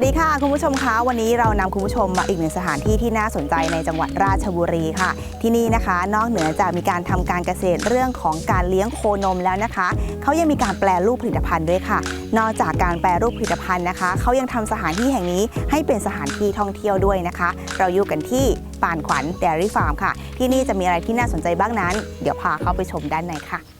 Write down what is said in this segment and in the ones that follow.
วัสดีค่ะคุณผู้ชมคะวันนี้เรานำคุณผู้ชมมาอีกหนึ่งสถานที่ที่น่าสนใจในจังหวัดราชบุรีค่ะ ที่นี่นะคะ นอกเหนือจากมีการทำการเกษตรเรื่องของการเลี้ยงโคนมแล้วนะคะเขายังมีการแปลรูปผลิตภัณฑ์ด้วยค่ะ นอกจากการแปลรูปผลิตภัณฑ์นะคะเขายังทำสถานที่แห่งนี้ให้เป็นสถานที่ท่องเที่ยวด้วยนะคะ เราอยู่กันที่ปานขวัญเดรี่ฟาร์มค่ะ ที่นี่จะมีอะไรที่น่าสนใจบ้างนั้น เดี๋ยวพาเข้าไปชมด้านในค่ะ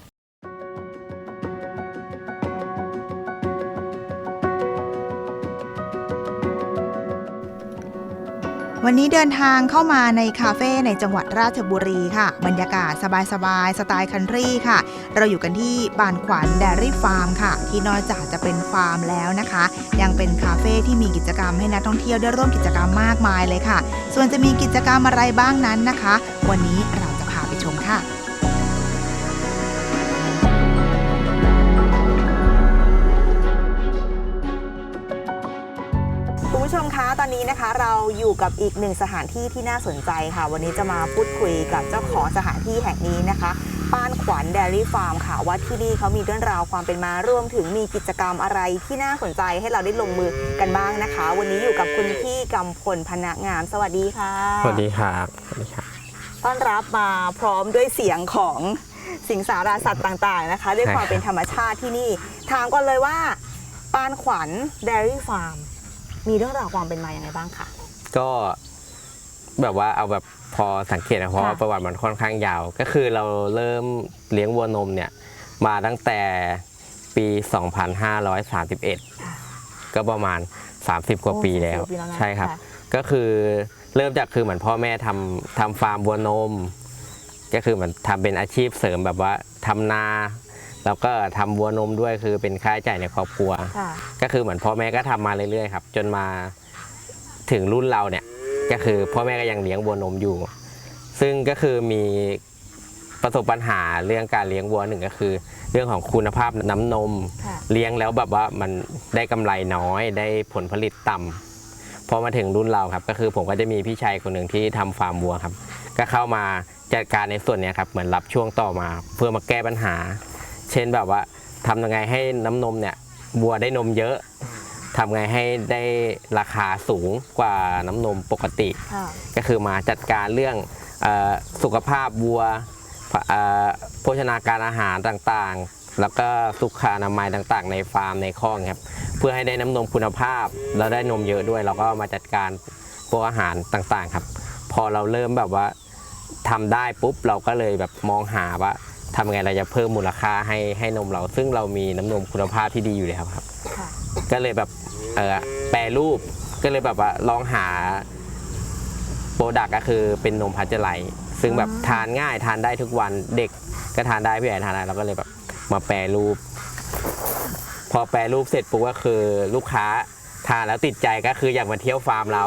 วันนี้เดินทางเข้ามาในคาเฟ่ในจังหวัดราชบุรีค่ะ บรรยากาศสบายๆสไตล์คันทรีค่ะ เราอยู่กันที่บานขวัญเดรี่ฟาร์มค่ะ ที่นอกจากจะเป็นฟาร์มแล้วนะคะ ยังเป็นคาเฟ่ที่มีกิจกรรมให้นักท่องเที่ยวได้ร่วมกิจกรรมมากมายเลยค่ะ ส่วนจะมีกิจกรรมอะไรบ้างนั้นนะคะ วันนี้เราจะพาไปชมค่ะ เราอยู่กับอีกหนึ่งสถานที่ที่น่าสนใจค่ะ วันนี้จะมาพูดคุยกับเจ้าของสถานที่แห่งนี้นะคะป้านขวัญเดลี่ฟาร์มค่ะว่าที่นี่เขามีเรื่องราวความเป็นมารวมถึงมีกิจกรรมอะไรที่น่าสนใจให้เราได้ลงมือกันบ้างนะคะ วันนี้อยู่กับคุณพี่กำพลพนักงามสวัสดีค่ะสวัสดีครับสวัสดีครับต้อนรับมาพร้อมด้วยเสียงของสิงสาราสัตว์ต่างๆนะคะ ด้วยใช่ความครับเป็นธรรมชาติที่นี่ ถามก่อนเลยว่าปานขวัญเดลี่ฟาร์มมีเรื่องราวความเป็นมาอย่างไรบ้างคะ ก็แบบว่าเอาแบบพอสังเกตนะเพราะว่าค่ะประวัติมันค่อนข้างยาว ก็คือเราเริ่มเลี้ยงวัวนมเนี่ยมาตั้งแต่ปี 2531 ก็ประมาณ 30 กว่าปีแล้วโอ้30นะใช่ครับะก็คือเริ่มจากคือเหมือนพ่อแม่ทำทำฟาร์มวัวนม ก็คือเหมือนทำเป็นอาชีพเสริมแบบว่าทำนาแล้วก็ทำวัวนมด้วยคือเป็นค่าใช้จ่ายในครอบครัวค่ะก็คือเหมือนพ่อแม่ก็ทำมาเรื่อยๆครับ จนมา ถึงรุ่นเราเนี่ยก็คือพ่อแม่ก็ยังเลี้ยงวัวนมอยู่ ซึ่งก็คือมีประสบปัญหาเรื่องการเลี้ยงวัวหนึ่งก็คือ เรื่องของคุณภาพน้ำนมค่ะเลี้ยงแล้วแบบว่ามันได้กำไรน้อยได้ผลผลิตต่ำพอมาถึงรุ่นเราครับ ก็คือผมก็จะมีพี่ชายคนหนึ่งที่ทำฟาร์มวัวครับ ก็เข้ามาจัดการในส่วนเนี้ยครับเหมือนรับช่วงต่อมาเพื่อมาแก้ปัญหา เช่นแบบว่าทำยังไงให้น้ำนมเนี่ยวัวได้นมเยอะ ทำไงให้ได้ราคาสูงกว่าน้ำนมปกติ ค่ะ ก็คือมาจัดการเรื่องเออสุขภาพวัวเอ่อโภชนาการอาหารต่างๆ แล้วก็สุขอนามัยต่างๆ ในฟาร์มในคอกครับ เพื่อให้ได้น้ำนมคุณภาพ แล้วได้นมเยอะด้วย เราก็มาจัดการพวกอาหารต่างๆครับ พอเราเริ่มแบบว่าทำได้ปุ๊บเราก็เลยแบบมองหาว่าทำไงเราจะเพิ่มมูลค่าให้ให้นมเรา ซึ่งเรามีน้ำนมคุณภาพที่ดีอยู่แล้วครับ ค่ะ ก็เลยแบบ เออแปรรูปก็เลยแบบว่าลองหาโปรดักก็คือเป็นนมพัชไลท์ซึ่งแบบอ่าทานง่ายทานได้ทุกวันเด็กก็ทานได้ผู้ใหญ่ทานได้เราก็เลยแบบมาแปรรูป พอแปรรูปเสร็จปุ๊บก็คือลูกค้าทานแล้วติดใจก็คืออยากมาเที่ยวฟาร์มเรา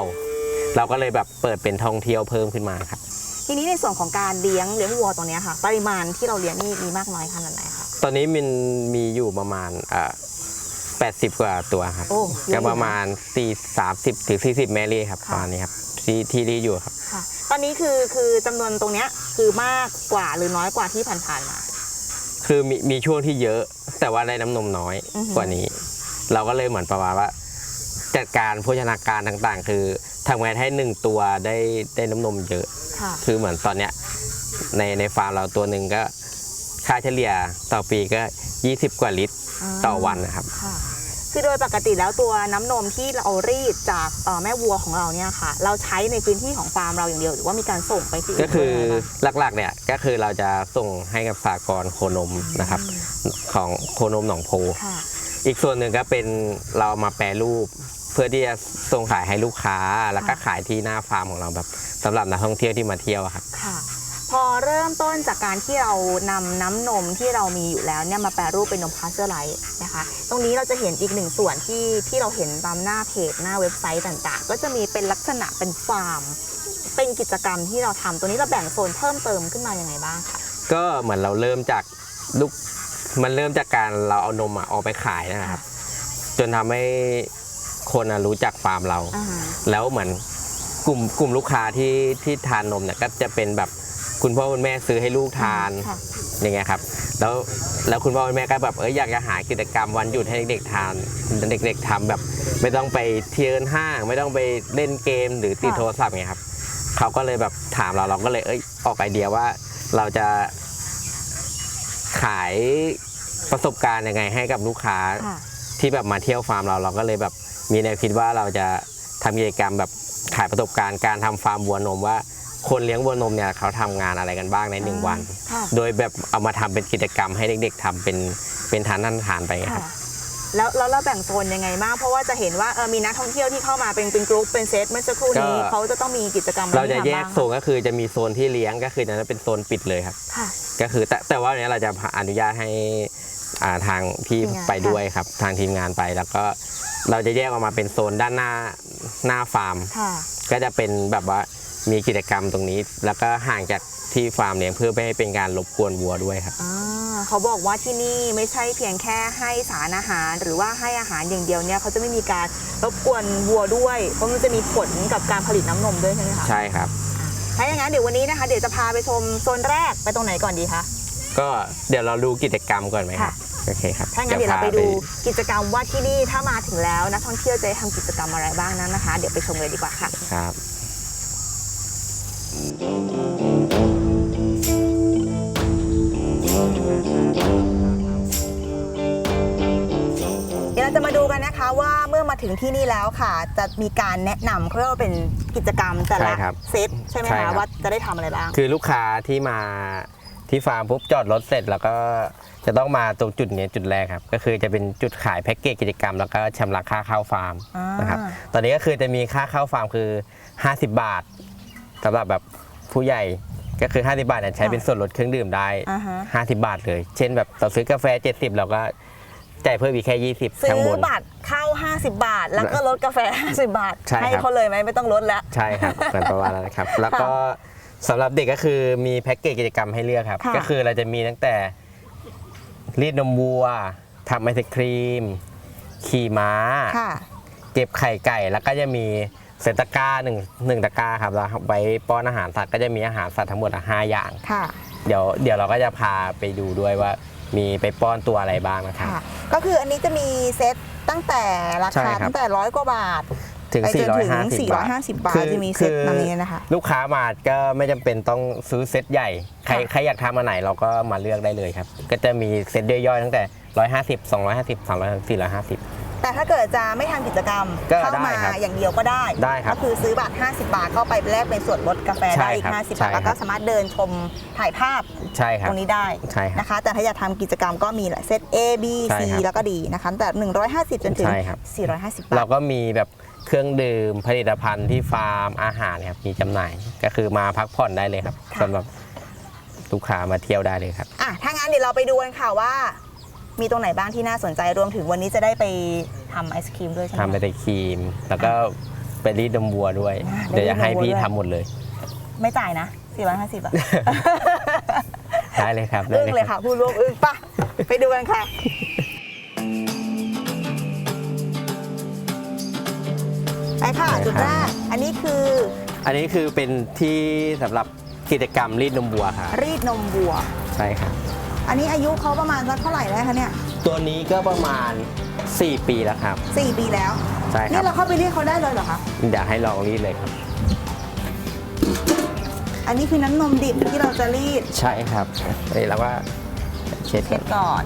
เราก็เลยแบบเปิดเป็นท่องเที่ยวเพิ่มขึ้นมาครับ ทีนี้ในส่วนของการเลี้ยงเลี้ยงวัวตัวเนี้ยค่ะ ปริมาณที่เราเลี้ยงนี่มีมากน้อยขนาดไหนคะตอนนี้มันมีอยู่ประมาณเอ่อ 80 กว่าตัวครับโอ้เยก็อะอยู่นประมาณ4 30ถึง40 แมรี่ครับค่ะประมาณนี้ครับที่ที่รีอยู่ครับ ค่ะ ตอนนี้คือคือจำนวนตรงเนี้ยคือมากกว่าหรือน้อยกว่าที่ผ่านๆมาคคือมีมีช่วงที่เยอะ แต่ว่าได้น้ำนมน้อยอือหือ กว่านี้ เราก็เลยเหมือนประมาณว่า จัดการโภชนาการต่างๆ คือทำไงให้หนึ่งตัวได้ได้น้ำนมเยอะ ค่ะ คือเหมือนตอนเนี้ยในในฟาร์มเราตัวหนึ่งก็ค่าเฉลี่ยต่อปีก็ 20 กว่าลิตรต่อวันนะครับ ค่ะ คือโดยปกติแล้วตัวน้ำนมที่เรารีดจากเอ่อแม่วัวของเราเนี่ยค่ะ เราใช้ในพื้นที่ของฟาร์มเราอย่างเดียวหรือว่ามีการส่งไปที่นก็คือด้วยไหมะหลักๆเนี่ยก็คือเราจะส่งให้กับสากรณ์โคนมนะครับ ของโคนมหนองโพ ค่ะ อีกส่วนหนึ่งก็เป็นเรามาแปรรูป เพื่อที่จะส่งขายให้ลูกค้าแล้วก็ค่ะ ขายที่หน้าฟาร์มของเราแบบสำหรับนักท่องเที่ยวที่มาเที่ยวอะครับ ค่ะ พอเริ่มต้นจากการที่เรานำน้ำนมที่เรามีอยู่แล้วเนี่ยมาแปรรูปเป็นนมพาสเจอร์ไลท์นะคะ ตรงนี้เราจะเห็นอีกหนึ่งส่วนที่ที่เราเห็นตามหน้าเพจหน้าเว็บไซต์ต่างๆ ก็จะมีเป็นลักษณะเป็นฟาร์ม เป็นกิจกรรมที่เราทำตัวนี้เราแบ่งโซนเพิ่มเติมขึ้นมายังไงบ้างคะก็เหมือนเราเริ่มจากลูกมันเริ่มจากการเราเอานมอะออกไปขายนะครับ จนทำให้คนอะรู้จักฟาร์มเรา อ่าแล้วเหมือนกลุ่มกลุ่มลูกค้าที่ที่ทานนมเนี่ยก็จะเป็นแบบ คุณพ่อคุณแม่ซื้อให้ลูกทานค่ะ อย่างเงี้ยครับ แล้วแล้วคุณพ่อคุณแม่ก็แบบเอออยากจะหากิจกรรมวันหยุดให้เด็กๆทานเด็กๆทำแบบ ไม่ต้องไปเที่ยวห้าง ไม่ต้องไปเล่นเกมหรือติดค่ะ โทรศัพท์เงี้ยครับเขาก็เลยแบบถามเราเราก็เลยเอ้ยออกไอเดียว่าเราจะขายประสบการณ์ยังไงให้กับลูกค้า ค่ะ ที่แบบมาเที่ยวฟาร์มเราเราก็เลยแบบมีแนวคิดว่าเราจะทำกิจกรรมแบบขายประสบการณ์การทำฟาร์มวัวนมว่า คนเลี้ยงวัวนมเนี่ยเขาทำงานอะไรกันบ้างในหนึ่งวัน ค่ะโดยแบบเอามาทำเป็นกิจกรรมให้เด็ก ๆทำเป็นเป็นทานนั่นทานไปคค่ะรับ แล้วแล้วเราแบ่งโซนยังไงบ้างเพราะว่าจะเห็นว่าเออมีนักท่องเที่ยวที่เข้ามาเป็นเป็นกรุ๊ปเป็นเซตเมื่อสักครู่นี้ก็ เขาจะต้องมีกิจกรรมอไเราจะแยกให้ทำบ้งโซนก็คือจะมีโซนที่เลี้ยงก็คือจะเป็นโซนปิดเลยครับ ค่ะ ก็คือแต่แต่ว่าเนี้ยเราจะอนุญาตให้อ่าทางพี่ทีมงาน ไปด้วยครับ ทางทีมงานไปแล้วก็เราจะแยกออกมาเป็นโซนด้านหน้าหน้าฟาร์ม ค่ะ ก็จะเป็นแบบว่า มีกิจกรรมตรงนี้ แล้วก็ห่างจากที่ฟาร์มเลี้ยงเพื่อไม่ให้เป็นการรบกวนวัวด้วยครับ อ่าเขาบอกว่าที่นี่ไม่ใช่เพียงแค่ให้สารอาหาร หรือว่าให้อาหารอย่างเดียวเนี่ยเขาจะไม่มีการรบกวนวัวด้วย เพราะมันจะมีผลกับการผลิตน้ำนมด้วยใช่ไหมคะใช่ครับ ถ้าอย่างนั้นเดี๋ยววันนี้นะคะ เดี๋ยวจะพาไปชมโซนแรกไปตรงไหนก่อนดีคะ ก็เดี๋ยวเราดูกิจกรรมก่อนไหมครับค่ะโอเคครับถ้างั้นเดี๋ยวเราพไปดูกิจกรรมว่าที่นี่ถ้ามาถึงแล้วนักท่องเที่ยวจะได้ทำกิจกรรมอะไรบ้างนั้นนะคะ เดี๋ยวไปชมเลยดีกว่าค่ะ ครับ เดี๋ยวเราจะมาดูกันนะคะว่าเมื่อมาถึงที่นี่แล้วค่ะ จะมีการแนะนำเขาเรียกว่าเป็นกิจกรรมแต่ใช่ละครับเซตใช่ไหมใช่ครัคะบ ว่าจะได้ทำอะไรบ้าง คือลูกค้าที่มาที่ฟาร์มปุ๊บจอดรถเสร็จ แล้วก็จะต้องมาตรงจุดเนี้ยจุดแรกครับ ก็คือจะเป็นจุดขายแพ็กเกจกิจกรรม แล้วก็ชำระค่าเข้าฟาร์มอ่านนะครับตอนนี้ก็คือจะมีค่าเข้าฟาร์มคือ 50 บาท สำหรับแบบผู้ใหญ่ก็คือ 50 บาทเนี่ยใช้เป็นส่วนลดเครื่องดื่มได้ อ่าฮะ 50 บาทเลย เช่นแบบเราซื้อกาแฟ 70 เราก็จ่ายเพิ่มอีกแค่ 20 ซื้ข้างบอน บัตรเข้า 50 บาท แล้วก็ลดกาแฟ 50 บาทใช่ครับ เขาเลยไหมไม่ต้องลดแล้ว ใช่ครับเหมือนประมาณนั้นครับ แล้วก็สำหรับเด็กก็คือมีแพ็กเกจกิจกรรมให้เลือกครับ ค่ะ ก็คือเราจะมีตั้งแต่รีดนมวัวทำไอศครีม ขี่ม้า ค่ะ เก็บไข่ไก่ แล้วก็จะมี เซตตะกร้าหนึ่งหนึ่งตะกร้าครับแล้วไว้ป้อนอาหารสัตว์ก็จะมีอาหารสัตว์ทั้งหมดอะห้าอย่าง ค่ะ เดี๋ยวเดี๋ยวเราก็จะพาไปดูด้วยว่ามีไปป้อนตัวอะไรบ้างนะครับ ค่ะ ก็คืออันนี้จะมีเซตตั้งแต่ราใช่คาครับ ตั้งแต่ร้อยกว่าบาทถึง ไปจนถึง450 บาท 450 บาทคือจะมีเซตคือแบบนี้นะคะ ลูกค้ามาก็ไม่จำเป็นต้องซื้อเซตใหญ่ ใครค่ะ ใครอยากทำอันไหนเราก็มาเลือกได้เลยครับ ก็จะมีเซตย่อยๆตั้งแต่ 150 250 350 450 แต่ถ้าเกิดจะไม่ทำกิจกรรมก็เข้ามาได้ครับอย่างเดียวก็ได้ได้ครับก็คือซื้อบัตร 50 บาทเข้าไปแลกเป็นส่วนลดกาแฟใช่ได้อีกครับ50ใช่บาทแล้วก็ครับสามารถเดินชมถ่ายภาพใช่ครัตบรงนี้ได้ใช่ครับนะคะ แต่ถ้าอยากทำกิจกรรมก็มีหลายเซต A B ใช่ C ครับแล้วก็ดีนะคะแต่ 150 จนถึง ใช่ครับ 450บาเราท ก็มีแบบเครื่องดื่มผลิตภัณฑ์ที่ฟาร์มอาหารครับมีจำหน่ายก็คือมาพักผ่อนได้เลยครับค่ะ สำหรับลูกค้ามาเที่ยวได้เลยครับ อะถ้างั้นเดี๋ยวเราไปดูกันค่ะว่า มีตรงไหนบ้างที่น่าสนใจรวมถึงวันนี้จะได้ไปทำไอศครีมด้วยใช่ไหม ทำไปแต่ครีม แล้วก็ไปรีดนมวัวด้วย อ่าเดี๋ยวจะให้ไปรีดนมวัวพี่ด้วย ทำหมดเลย ไม่จ่ายนะ450บาท ได้เลยครับได้อึ้งเลยค่ะพูดรวมอึ้งปะไปดูกันค่ะ ไปค่ะ จุดแรกอันนี้คืออันนี้คือเป็นที่สำหรับกิจกรรมรีดนมวัวครับรีดนมวัว ใช่ครับ อันนี้อายุเขาประมาณสักเท่าไหร่แล้วคะเนี่ยตัวนี้ก็ประมาณ 4 ปีแล้วครับ สี่ปีแล้วใช่ครันี่บเราเข้าไปเรียกเขาได้เลยเหรอคะ เดี๋ยวให้ลองรีดเลยครับ อันนี้คือน้ำนมดิบที่เราจะรีดใช่ครับนี่เราก็เช็ดเช็ดก่อน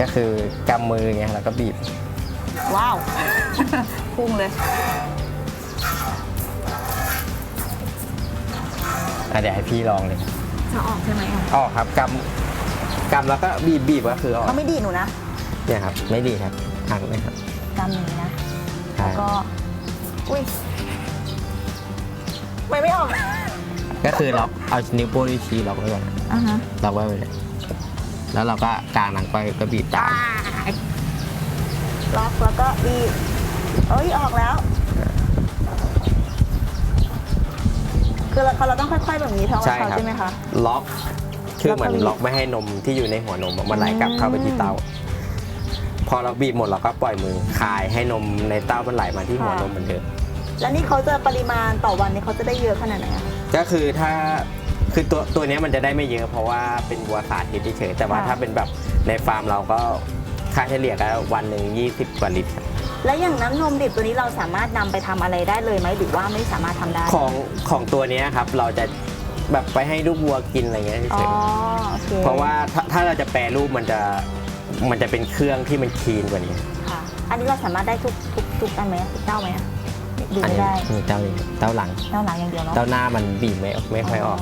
ก็คือกำมือไงแล้วก็บีบว้าว พุ่งเลย อะเดี๋ยวให้พี่ลองเลยจะออกใช่ไหมอะออกครับกำ กำแล้วก็บีบบีบก็คือออกเขาไม่ดีดหนูนะเนี่ยครับ ไม่ดีครับหักเลยครับกำอย่างนี้นะ ใช่ก็ อุ้ยไม่ไม่ออกก็คือล็อกเอานิ้วโป้งนิ้วชี้ล็อกไว้ก่อนนะอ่าฮะล็อกไว้เลยแล้วเราก็กางหนังไปก็บีบตามล็อกแล้วก็บีบเอ้ยออกแล้ว คือเราเราต้องค่อยๆแบบนี้เท่ากับใช่เขาครับใช่ไหมคะ ล็อก คือเหมือนแล้วก็บีบล็อกไม่ให้นมที่อยู่ในหัวนมอะมันไหลกลับเข้าไปที่เต้า พอเราบีบหมดเราก็ปล่อยมือคายให้นมในเต้ามันไหลมาที่หัวนมเหมือนเดิมแล้วนี่เขาจะปริมาณต่อวันนี่เขาจะได้เยอะขนาดไหนอะก็คือถ้าคือตัวตัวเนี้ยมันจะได้ไม่เยอะเพราะว่าเป็นวัวสาธิตเฉยๆแต่ว่าค่ะถ้าเป็นแบบในฟาร์มเราก็ค่าเฉลี่ยก็วันหนึ่ง20 กว่าลิตรครับแล้วอย่างน้ำนมดิบตัวนี้เราสามารถนำไปทำอะไรได้เลยไหมหรือว่าไม่สามารถทำได้ ของของตัวเนี้ยครับเราจะ แบบไปให้ลูกวัวกินอะไรเงี้ยอ๋เฉอยโอเคๆเพราะว่าถ้าถ้าเราจะแปรรูปมันจะมันจะเป็นเครื่องที่มันคลีนกว่านี้ค่ะ อันนี้เราสามารถได้ทุกทุกทุกอันไหมทุกเต้าไหมอะดูอันไม่นี้ได้มีเต้านี้เต้าหลัง เต้าหลังอย่างเดียวเนาะเต้าหน้ามันบีบไม่ไม่ค่อยออก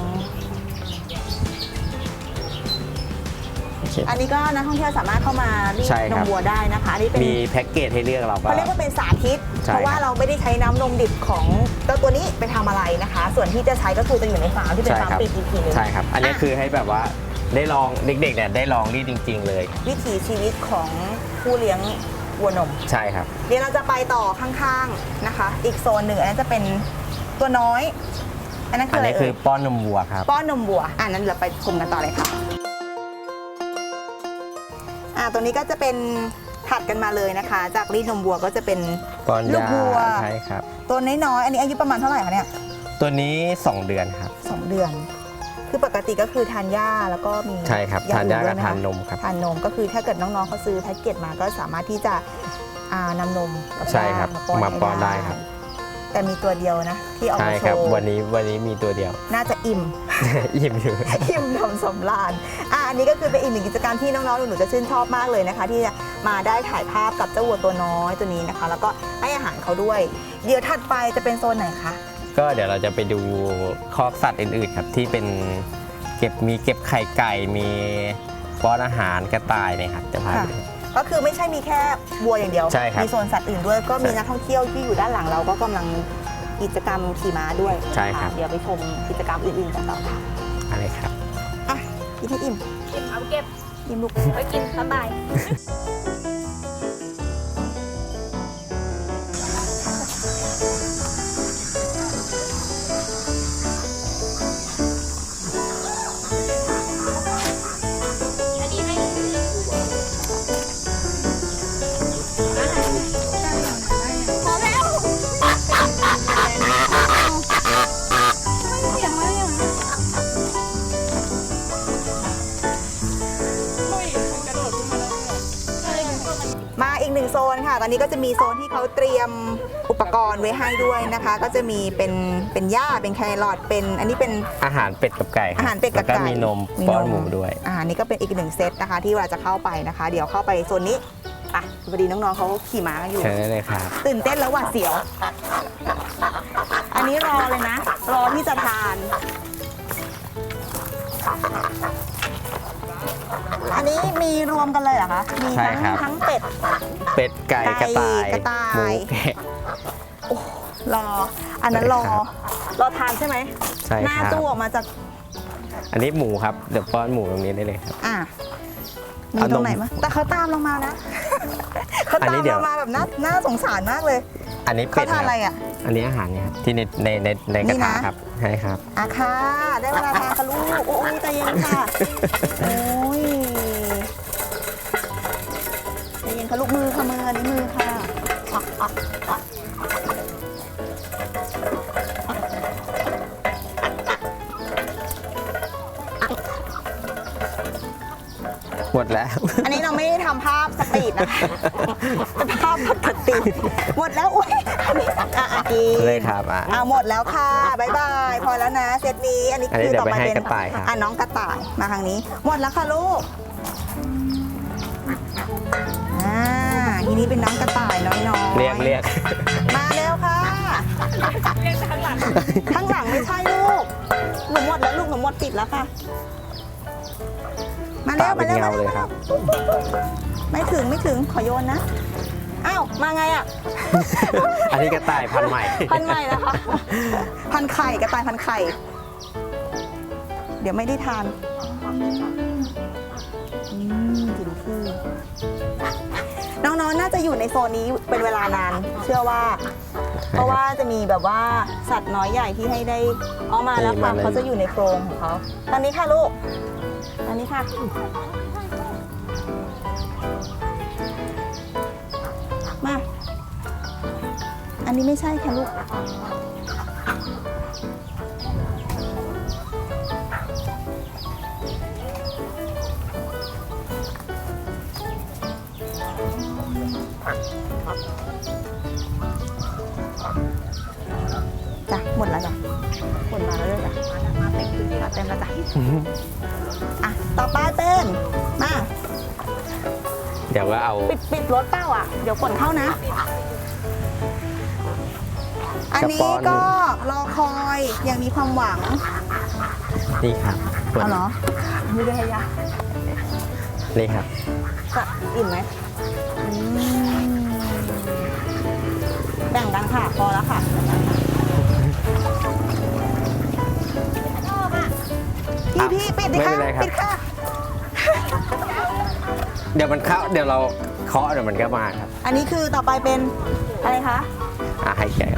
โอเค อันนี้ก็นักท่องเที่ยวสามารถเข้ามารีดใช่นครัมบ วัวได้นะคะ อันนี้เป็นมีแพ็กเกจให้เลือกเราก็ เขาเรียกว่าเป็นสาธิตใช่เพราะว่าครับ เราไม่ได้ใช้น้ำนมดิบของเจ้าตัวนี้ไป ทำอะไรนะคะ ส่วนที่จะใช้ก็คือจะอยู่ในฟาร์มที่เป็นใช่ฟาร์มครับ ปิดอีกทีหนึง ใช่ครับ อันนี้อะ คือให้แบบว่าได้ลองเด็กๆเนี่ยได้ลองรีดจริง ๆ เลย วิถีชีวิตของผู้เลี้ยงวัวนม ใช่ครับ เดี๋ยวเราจะไปต่อข้างๆนะคะ อีกโซนหนึ่งอันนั้นจะเป็นตัวน้อย อันนั้นคือัอนอะไรนี้คืเอ่อยป้อนนมวัวครับ ป้อนนมวัวอ่านั้นเราไปชมกันต่อเลยค่ะอ่าตัวนี้ก็จะเป็นถัดกันมาเลยนะคะ จากรีดนมวัวก็จะเป็นป้อนลูกยาวัว ใช่ครับ ตัวน้อยๆอันนี้อายุประมาณเท่าไหร่คะเนี่ยตัวนี้ 2 เดือนครับสองเดือน คือปกติก็คือทานหญ้าแล้วก็มีใช่ครับอย่ทางนอื่ยาด้กัวบไหมทานคะนมครับ ทานนมก็คือถ้าเกิดน้องๆเขาซื้อแพ็กเกจมาก็สามารถที่จะอ่านำนมกับใช่ครับยมาป้อนให้ได้ครับ แต่มีตัวเดียวนะ ที่เอาใช่มาโชครับว์วันนี้วันนี้มีตัวเดียว น่าจะอิ่ม อิ่มอยู่ อิ่มทำสำราญอะอันนี้ก็คือเป็นอีกหนึ่งกิจกรรมที่น้องๆหนูๆจะชื่นชอบมากเลยนะคะ ที่จะ มาได้ถ่ายภาพกับเจ้าวัวตัวน้อยตัวนี้นะคะ แล้วก็ให้อาหารเขาด้วย เดี๋ยวถัดไปจะเป็นโซนไหนคะก็เดี๋ยวเราจะไปดูคอกสัตว์อื่นๆครับที่เป็นเก็บมีเก็บไข่ไก่มีป้อนอาหารกระต่ายเนะครับจะพาไปดู ก็คือไม่ใช่มีแค่วัวอย่างเดียว ใช่ครับมีโซนสัตว์อื่นด้วย ก็มีนักท่องเที่ยวที่อยู่ด้านหลังเราก็กำลังกิจกรรมขี่ม้าด้วยใช่ครับะเดี๋ยวไปชมกิจกรรมอื่นๆกันต่อค่ะอะไรครับ อะอีที่อิ่มเอาเก็บ กินลูกไว้กินสบายอัน ค่ะ ตอนนี้ก็จะมีโซนที่เขาเตรียมอุปกรณ์ไว้ให้ด้วยนะคะ ก็จะมีเป็นเป็นหญ้าเป็นแครอทเป็น อันนี้เป็น อาหารเป็ดกับไก่คบอาหารเป็ดกับแล้วไก่ก็มีนม ป้อนหมูด้วย อ่านี่ก็เป็นอีกหนึ่งเซตนะคะ ที่เราจะเข้าไปนะคะ เดี๋ยวเข้าไปโซนนี้อะพอดีน้องๆเขาขี่ม้ากันอยู่ เชิญได้เลยครับ ตื่นเต้นแล้วหวาดเสียว อันนี้รอเลยนะ รอที่จะทาน อันนี้มีรวมกันเลยเหรอคะ มีใช่ทั้งครับ ทั้งเป็ด เป็ดไก่ไก่กระต่ายกระต่าย หมูแกะ รอ อันนั้นรอ ใช่ครับรอทานใช่ไหมใช่หน้าครับตู้ออกมาจาก อันนี้หมูครับเดี๋ยวป้อนหมูตรงนี้ได้เลยครับ อะ มีเอาตรงไหนนมมะแต่เขาตามเรามานะ เขาอันตานี้มเดี๋ยวเรามาแบบน่าน่าสงสารมากเลย อันนี้เขาเป็ดทานอะไรครับอะ อันนี้อาหารเนี่ยครับที่ในในในในกระนี่ทะนะ ครับใช่ครับอาค่ะ ได้เวลาทานค่ะลูก โอ้ยใจเย็นค่ะ โอ้ย ค่ะลูกมือค่ะมืออันนี้มือค่ะอะอะอะหมดแล้ว อันนี้เราไม่ได้ทำภาพสปีดนะคะเป็นภาพปกติหมดแล้วอุ้ยอันนี้อะอะกิน เลยครับอะ อ่าหมดแล้วค่ะบายบายพอแล้วนะเซตนี้ อันนี้อันนี้คือเดี๋ยวต่อไปไปให้เป็นกระต่ายครับ อะน้องกระต่ายมาทางนี้ หมดแล้วค่ะลูก นี้เป็นน้องกระต่ายน้อยๆเรียกเรียกมาเร็วค่ะข้างหลังไม่ใช่ลูก หนูหมดแล้วลูกหนูหมดปิดแล้วค่ะ มาตาเร็วเป็มานเร็วเงามาเลเร็ยวครับ ไม่ถึงไม่ถึงขอโยนนะ อ้าว มาไงอะ อันนี้กระต่ายพันธุ์ใหม่ พันใหม่นะคะ พันไข่กระต่ายพันไข่ เดี๋ยวไม่ได้ทาน องๆน่าจะอยู่ในโซนนี้เป็นเวลานาน เชื่อว่า เพราะว่าจะมีแบบว่าสัตว์น้อยใหญ่ที่ให้ได้เออกมาแล้วค่ะนี่มาเลยเขาจะอยู่ในโพรงของเขาตอนนี้ค่ะลูกตอนนี้ค่ะมา อันนี้ไม่ใช่ค่ะลูก หมดมาแล้วด้วยจ้ะมาเต็มมาเต็มแล้วจ้ะอะต่อไปเป็นมาเดี๋ยวก็เอาปิดปิดรถเป้าอะ เดี๋ยวฝนเข้านะ อันนี้สปอนก็รอคอยยังมีความหวัง นี่ครับเอาเหรอไม่ได้ให้ยานี่ครับจะอิ่มไหมอืมแบ่งกันค่ะ พอแล้วค่ะ พี่พี่ปิดดิไม่ค่ะเป็นไรครับ ปิดค่ะเดี๋ยวมันเข้าเดี๋ยวเราเคาะเดี๋ยวมันก็มาครับอันนี้คือต่อไปเป็นอะไรคะอะให้แกะ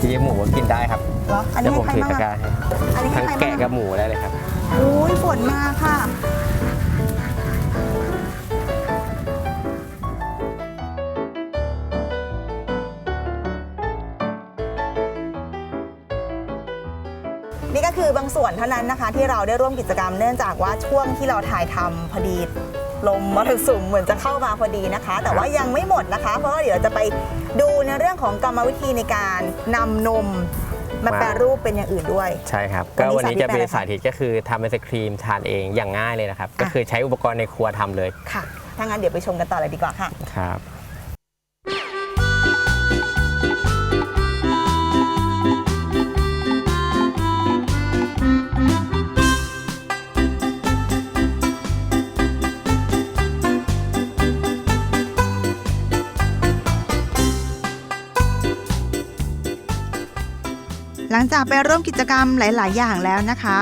จริงๆหมูก็กินได้ครับเหรออันเดี๋นี้ยวผให้มใครถือบ้างตะกร้าอะให้อันนี้ให้ทั้งใครบ้างแกะอะกับหมูได้เลยครับโอ้ยฝนมาค่ะ ส่วนเท่านั้นนะคะที่เราได้ร่วมกิจกรรมเนื่องจากว่าช่วงที่เราถ่ายทำพอดีลมมรสุมเหมือนจะเข้ามาพอดีนะคะ แต่ว่ายังไม่หมดนะคะ เพราะว่าเดี๋ยวจะไปดูในเรื่องของกรรมวิธีในการนำนมมามาแปรรูปเป็นอย่างอื่นด้วย ใช่ครับวันก็นี้วันนี้จะเป็นสาธิตอะไรคะสาธิตก็คือทำไอศครีมทานเองอย่างง่ายเลยนะครับอะก็คือใช้อุปกรณ์ในครัวทำเลยค่ะถ้างั้นเดี๋ยวไปชมกันต่อเลยดีกว่าค่ะครับ หลังจากไปร่วมกิจกรรมหลาย ๆ อย่างแล้วนะคะ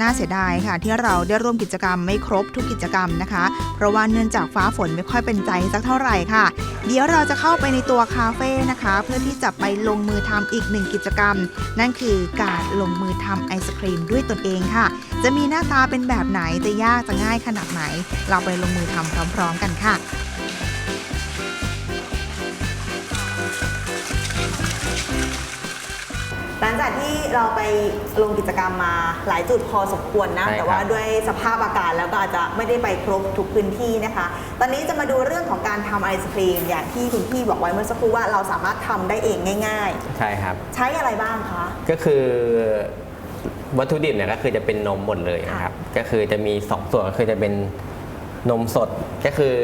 น่าเสียดายค่ะที่เราได้ร่วมกิจกรรมไม่ครบทุกกิจกรรมนะคะ เพราะว่าเนื่องจากฟ้าฝนไม่ค่อยเป็นใจสักเท่าไหร่ค่ะ เดี๋ยวเราจะเข้าไปในตัวคาเฟ่นะคะ เพื่อที่จะไปลงมือทำอีกหนึ่งกิจกรรม นั่นคือการลงมือทำไอศครีมด้วยตนเองค่ะ จะมีหน้าตาเป็นแบบไหนจะยากจะง่ายขนาดไหน เราไปลงมือทำพร้อม ๆ กันค่ะ หลังจากที่เราไปลงกิจกรรมมาหลายจุดพอสมควรนะ ใช่ครับ แต่ว่าด้วยสภาพอากาศแล้วก็อาจจะไม่ได้ไปครบทุกพื้นที่นะคะ ตอนนี้จะมาดูเรื่องของการทำไอศครีม อย่างที่คุณพี่บอกไว้เมื่อสักครู่ว่าเราสามารถทำได้เองง่าย ใช่ครับ ๆ ใช้อะไรบ้างคะ ก็คือวัตถุดิบเนี่ยก็คือจะเป็นนมหมดเลยนะครับ ก็คือจะมีสองส่วนก็คือจะเป็นนมสดก็คือ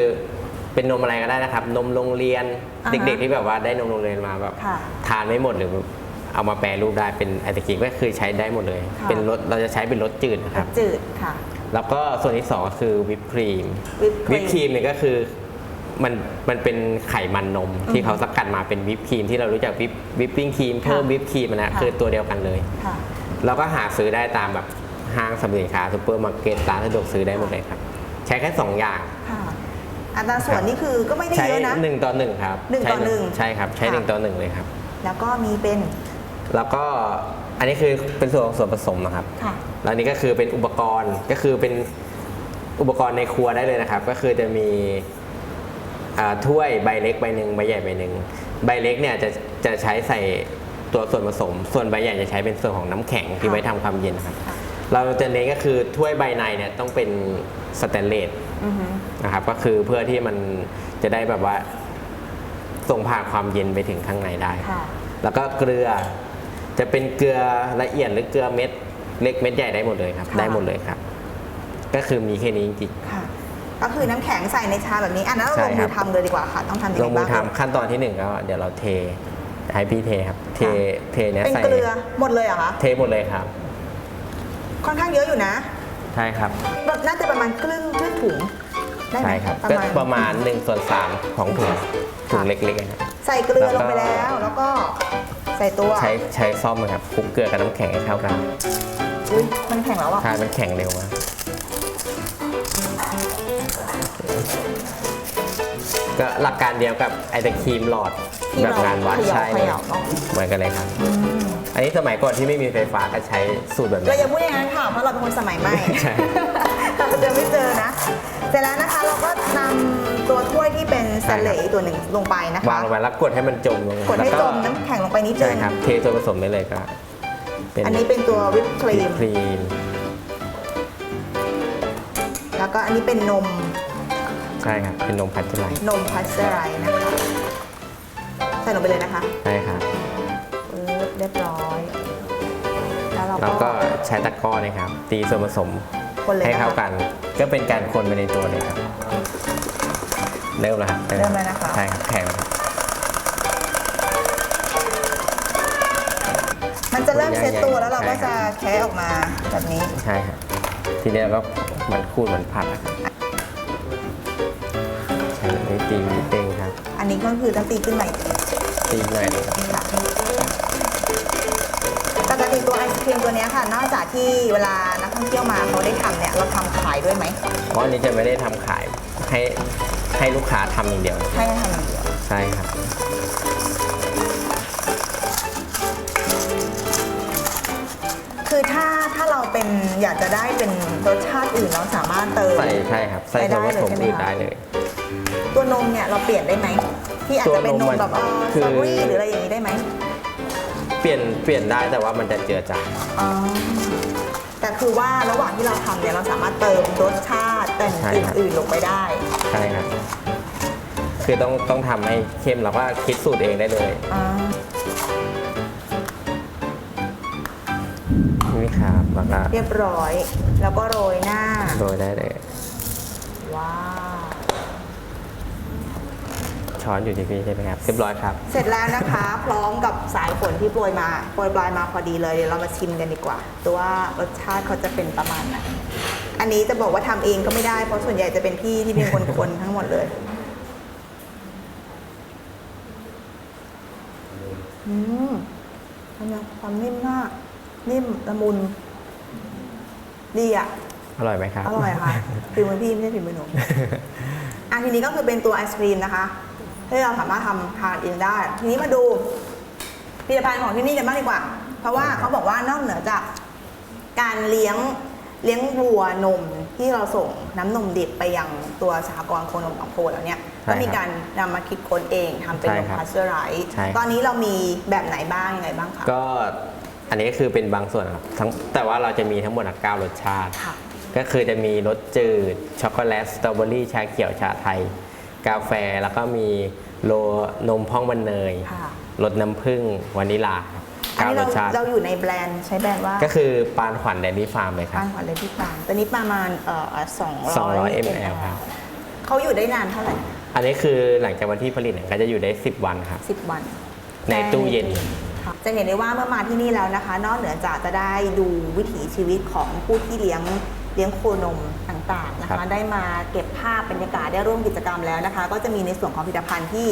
เป็นนมอะไรก็ได้นะครับ นมโรงเรียนอ่าฮะเด็กๆที่แบบว่าได้นมโรงเรียนมาแบบค่ะ ทานไม่หมดหรือ เอามาแปรรูปได้เป็นไอศกรีมก็คือใช้ได้หมดเลย ค่ะ เป็นรสเราจะใช้เป็นรสจืดนะครับ จืดค่ะ แล้วก็ส่วนที่สองก็คือวิปครีม วิปครีมวิปครีมเนี่ยก็คือมันมันเป็นไขมันนม ที่เขาสกัดมาเป็นวิปครีมที่เรารู้จักวิปวิปปิ้งครีมเพิ่มวิปครีมนะค่ะ คือตัวเดียวกันเลย ค่ะ เราก็หาซื้อได้ตามแบบห้างสรรพสินค้าซูเปอร์มาร์เก็ตร้านสะดวกซื้อได้หมดเลยครับ ใช้แค่2อย่าง ค่ะอัตราส่วนนี่คือก็ไม่ได้ใช้เยอะนะ1ต่อ1ครับหนึ่งต่อใช้หนึ่งใช่ครับ ใช้ค่ะ1ต่อ1เลยครับ แล้วก็มีเป็น แล้วก็อันนี้คือเป็นส่วนของส่วนผสมนะครับ ค่ะ แล้วนี่ก็คือเป็นอุปกรณ์ก็คือเป็นอุปกรณ์ในครัวได้เลยนะครับ ก็คือจะมีอ่าถ้วยใบเล็กใบหนึ่งใบใหญ่ใบหนึ่งใบเล็กเนี่ยจะจะใช้ใส่ตัวส่วนผสม ส่วนใบใหญ่จะใช้เป็นส่วนของน้ำแข็งที่ค่ะ ไว้ทำความเย็นนะครับ ค่ะเราจะเน้นก็คือถ้วยใบในเนี่ยต้องเป็นสแตนเลสอือฮึนะครับ ก็คือเพื่อที่มันจะได้แบบว่าส่งผ่านความเย็นไปถึงข้างในได้ ค่ะ แล้วก็เกลือ จะเป็นเกลือละเอียดหรือเกลือเม็ดเล็กเม็ดใหญ่ได้หมดเลยครับ ค่ะ ได้หมดเลยครับ ก็คือมีแค่นี้จริง ค่ะ ก็คือน้ำแข็งใส่ในชาแบบนี้อะนั้นเราใช่ลงครัมือบทำเลยดีกว่าค่ะ ต้องทำยังลไงงมือบ้างทำขั้นตอนที่หนึ่งก็เดี๋ยวเราเทให้พี่เทครับ เทเทเนี้ยเป็นใส่เกลือหมดเลยเหรอคะเทหมดเลยครับค่อนข้างเยอะอยู่นะใช่ครับแบบน่าจะประมาณครึ่งครึ่งถุงได้ไหมใช่ครับประก็มาณประมาณ1ส่วน3ของถุงถุงเล็กๆนะครับ ใส่เกลือแล้วก็ลงไปแล้ว แล้วก็ ใส่ตัวใช้ใช้ซ่อมนะครับคลุกเกลือกับน้ำแข็งให้เข้ากันอุ้ยมันแข็งแล้วอะ ใช่มันแข็งเร็วมากก็หลักการเดียวกับไอตะครีมหลอดที่แบบเรางานวัดเขย่าใช่เขเลยย่าเนาะเหมือนกันเลยครับ อันนี้สมัยก่อนที่ไม่มีไฟฟ้าก็ใช้สูตรแบบเรานี้ อย่าพูดอย่างนั้นค่ะเพราะเราเป็นคนสมัยใหม่ใช่ เราจะไม่เจอนะ เสร็จแล้วนะคะเราก็นำ ตัวถ้วยที่เป็นสเลอีกตัวหนึ่งลงไปนะคะวางลงไปแล้วกดให้มันจมลงกดให้แล้วจมน้ำแข็งลงไปนิดนึใช่งครับเทส่วนผสมได้เลยก็เป็นอันนี้เป็นตัววิปครีมครีม แล้วก็อันนี้เป็นนม ใช่ครับ เป็นนมพัชเจอร์ไลท์นมพัชเจอร์ไรส์นะคะ ใส่ลงไปเลยนะคะ ใช่ครับปึ๊บเรียบร้อย แล้วเราแล้วก็ก็ใช้ตะกร้อนะครับ ตีส่วนผสมคนเลยให้นะเข้าคะกัน ก็เป็นการคนไปในตัวเลยครับ เริ่มแล้วครับเริ่มแล้วนะคะ ใช่ครับแข็งแล้วครับมันจะเริ่มเซตตัวแล้วเราก็ใช่ครัจะบแคะออกมาแบบนี้ ใช่ครับทีนี้เราก็เหมันคูดเหมือนผัดอะครับใช่นี่ตีนิดนึงครับ อันนี้ก็คือต้องตีขึ้นใหม่อีกทีตีหน่อยหนึงครับค่ะปกติตัวไอศครีมตัวเนี้ยค่ะ นอกจากที่เวลานักท่องเที่ยวมาเขาได้ทำเนี่ยเราทำขายด้วยไหม เพราะอันนี้จะไม่ได้ทำขายให้ ให้ลูกค้าทำอย่างเดียวให้ทำอย่างเดียวใช่ครับ คือถ้าถ้าเราเป็นอยากจะได้เป็นรสชาติอื่นเราสามารถเติม ใส่ใช่ครับ ใส่ใส่ได้ส่วนผสมเลยใช่ไหมอื่นคะได้เลย ตัวนมเนี่ยเราเปลี่ยนได้ไหมที่อาจจะเป็นนตัวนมมมันแบบเออคืสอตรอเบอรี่หรืออะไรอย่างนี้ได้ไหมเปลี่ยนเปลี่ยนได้แต่ว่ามันจะเจือจางอ๋อแต่คือว่าระหว่างที่เราทำเนี่ยเราสามารถเติมรสชาติแต่งใช่ครับอื่นๆลงไปได้ ใช่ครับคือต้องต้องทำให้เข้มเราก็คิดสูตรเองได้เลยอ่านี่ครับแล้วก็เรียบร้อย แล้วก็โรยหน้า โรยได้เลยว้าว ช้อนอยู่ที่พี่ใช่ไหมครับเรียบร้อยครับ เสร็จแล้วนะคะ พร้อมกับสายฝนที่โปรยมาโปรยปลายมาพอดีเลย เดี๋ยวเรามาชิมกันดีกว่า ตัวว่ารสชาติเขาจะเป็นประมาณไหน อันนี้จะบอกว่าทำเองก็ไม่ได้ เพราะส่วนใหญ่จะเป็นพี่ที่เป็นคนคนทั้งหมดเลยอืมเป็นไงความนิ่มมาก นิ่มละมุน ดีอะ อร่อยไหมครับ อร่อยค่ะฝีมือพี่ไม่ใช่ฝีมือหนูอันทีนี้ก็คือเป็นตัวไอศครีมนะคะที่เราสามารถทำทานเองได้ ทีนี้มาดูผลิตภัณฑ์ของที่นี่กันบ้างดีกว่า เพราะว่าเขาบอกว่านอกเหนือจากการเลี้ยง เลี้ยงวัวนมที่เราส่งน้ำนมดิบไปยังตัวสหกรณ์โคนมบางโพแล้วเนี่ยใช่ก็มีครับการนำมาคิดค้นเองทำเป็นใช่นมครับพาสเจอร์ไรส์ใช่ครับ ตอนนี้เรามีแบบไหนบ้างยังไงบ้างคะก็อันนี้คือเป็นบางส่วนครับทั้งแต่ว่าเราจะมีทั้งหมดเก้ารสชาติ ค่ะ ก็คือจะมีรสจืด ช็อกโกแลต สตรอเบอรี่ ชาเขียว ชาไทย กาแฟ แล้วก็มีโลนมพ่องมันเนย ค่ะ รสน้ำผึ้งวานิลาครับ อันเก้านี้รเราสชาติ เราอยู่ในแบรนด์ใช้แบรนด์ว่าก็คือปานขวัญแดนนี่ฟาร์มเลยครับบ้านขวัญเลยที่ฟาร์มตัวนี้ประมาณเอ่อสอง200 ml ครับ เขาอยู่ได้นานเท่าไหร่ อันนี้คือหลังจากวันที่ผลิตเนี่ยก็จะอยู่ได้ 10 วันครับสิบวันในตู้เย็น ค่ะจะเห็นได้ว่าเมื่อมาที่นี่แล้วนะคะ นอกเหนือจากจะได้ดูวิถีชีวิตของผู้ที่เลี้ยงเลี้ยงโคนมต่างๆนะครัคะ บ ได้มาเก็บภาพบรรยากาศได้ร่วมกิจกรรมแล้วนะคะ ก็จะมีในส่วนของผลิตภัณฑ์ที่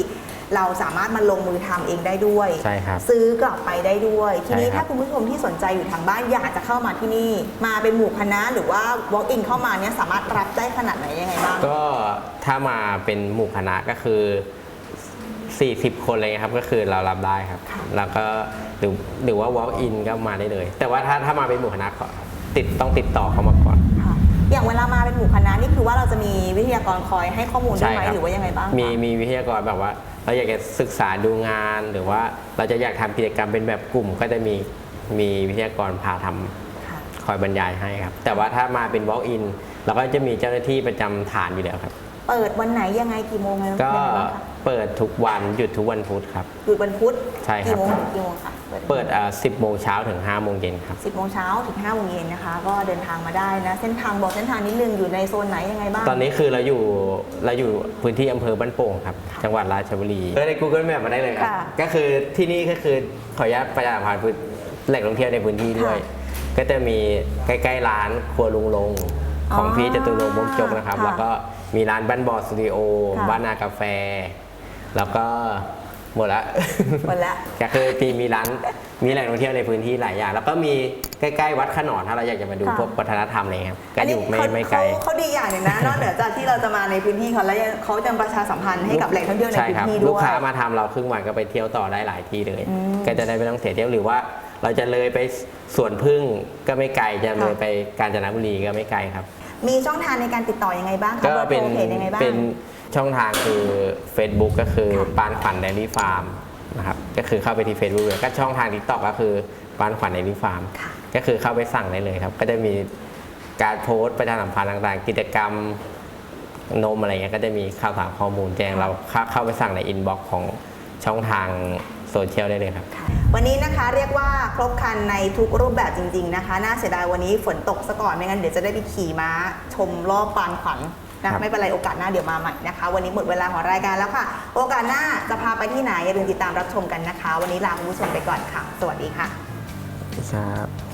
เราสามารถมาลงมือทำเองได้ด้วย ใช่ครับ ซื้อกลับไปได้ด้วย ทีนี้ใช่ครับ ถ้าคุณผู้ชมที่สนใจอยู่ทางบ้านอยากจะเข้ามาที่นี่ มาเป็นหมู่คณะหรือว่า walk in เข้ามาเนี่ยสามารถรับได้ขนาดไหนยังไงบ้าง ก็ถ้ามาเป็นหมู่คณะก็คือ 40 คนอะไรเงี้ยครับก็คือเรารับได้ครับ ค่ะ แล้วก็หรือหรือว่า walk in ก็มาได้เลย แต่ว่าถ้าถ้ามาเป็นหมู่คณะก็ติดต้องติดต่อเขามาก่อนค่ะ อย่างเวลามาเป็นหมู่คณะนี่คือว่าเราจะมีวิทยากรคอยให้ข้อมูลด้วยไหมใช่ครับหรือว่ายังไงบ้างคะ มีมีวิทยากรแบบว่า เราอยากจะศึกษาดูงาน หรือว่าเราจะอยากทำกิจกรรมเป็นแบบกลุ่ม ก็จะมีมีวิทยากรพาทำค่ะคคอยบรรยายให้ครับ แต่ว่าถ้ามาเป็น walk in เราก็จะมีเจ้าหน้าที่ประจำฐานอยู่แล้วครับ เปิดวันไหนยังไงกี่โมงอะไรก็ยังไงบ้างคะ เปิดทุกวันหยุดทุกวันพุธครับ หยุดวันพุธใช่ครับกี่โมงถึงกี่โมงคะเปิดอ่า10โมงเช้าถึง5โมงเย็นครับ 10โมงเช้าถึง5โมงเย็นนะคะ ก็เดินทางมาได้นะ เส้นทางบอกเส้นทางนิดนึงอยู่ในโซนไหนยังไงบ้างตอนนี้คือเราอยู่เราอยู่พื้นที่อำเภอบ้านโป่งครับ จังหวัดราชบุรีเออใน Google Map มาได้เลยครับ ค่ะก็คือที่นี่ก็คือขออนุญาตประชาสัมพันธ์พื้นแหล่งท่องเที่ยวในพื้นที่ด้วยค่ะก็จะมีใกล้ๆร้านครัวลุงลง ของอ๋อพี่จตุรงค์มุกจกนะครับ ค่ะแล้วก็มีร้านบ้านบอสตูดิโอค่ะ บ้านนากาแฟ แล้วก็หมดละหมดละ ก็คือที่มีร้านมีแหล่งท่องเที่ยวในพื้นที่หลายอย่าง แล้วก็มีใกล้ๆวัดขนอนถ้าเราอยากจะมาดูค่ะ พวกวัฒนธรรมอะไรเงี้ยครับก็อันอนี้ยู่ไม่เขาไม่ไกลเขาเขาดีอย่างหนึ่งนะ นอกเหนือจากที่เราจะมาในพื้นที่เขาแล้วยังเขาจะประชาสัมพันธ์ให้กับแหล่งท่องเที่ยวในใช่พื้ครับนที่ด้วย ลูกค้ามาทำเราครึ่งวันก็ไปเที่ยวต่อได้หลายที่เลย อืมก็จะได้ไม่ต้องเสียเที่ยวหรือว่า เราจะเลยไปสวนพึ่งก็ไม่ไกลจะเลยไปกาญจนบุรีก็ไม่ไกลครับ มีช่องทางในการติดต่อยังไงบ้างคะก็บอร์โทรเป็นเพจยังไงบ้าง เป็น ช่องทางคือ Facebook ก็คือค่ะปานขวัญเดลี่ฟาร์มนะครับก็คือเข้าไปที่ Facebook เลยก็ช่องทาง TikTok ก็คือปานขวัญเดลี่ฟาร์มค่ะก็คือเข้าไปสั่งได้เลยครับ ก็จะมีการโพสต์ประชาสัมพันธ์ต่างๆ กิจกรรมนมอะไรเงี้ยก็จะมีข่าวสารข้อมูลแจ้งเราเข้าเข้าไปสั่งในอินบ็อกซ์ของช่องทางโซเชียลได้เลยครับค่ะวันนี้นะคะเรียกว่าครบครันในทุกรูปแบบจริง ๆนะคะ น่าเสียดายวันนี้ฝนตกซะก่อนไม่งั้นเดี๋ยวจะได้ไปขี่ม้าชมรอบปานขวัญ นะครับไม่เป็นไรโอกาสหน้าเดี๋ยวมาใหม่นะคะ วันนี้หมดเวลาของรายการแล้วค่ะ โอกาสหน้าจะพาไปที่ไหนอย่าลืมติดตามรับชมกันนะคะ วันนี้ลาคุณผู้ชมไปก่อนค่ะ สวัสดีค่ะครับ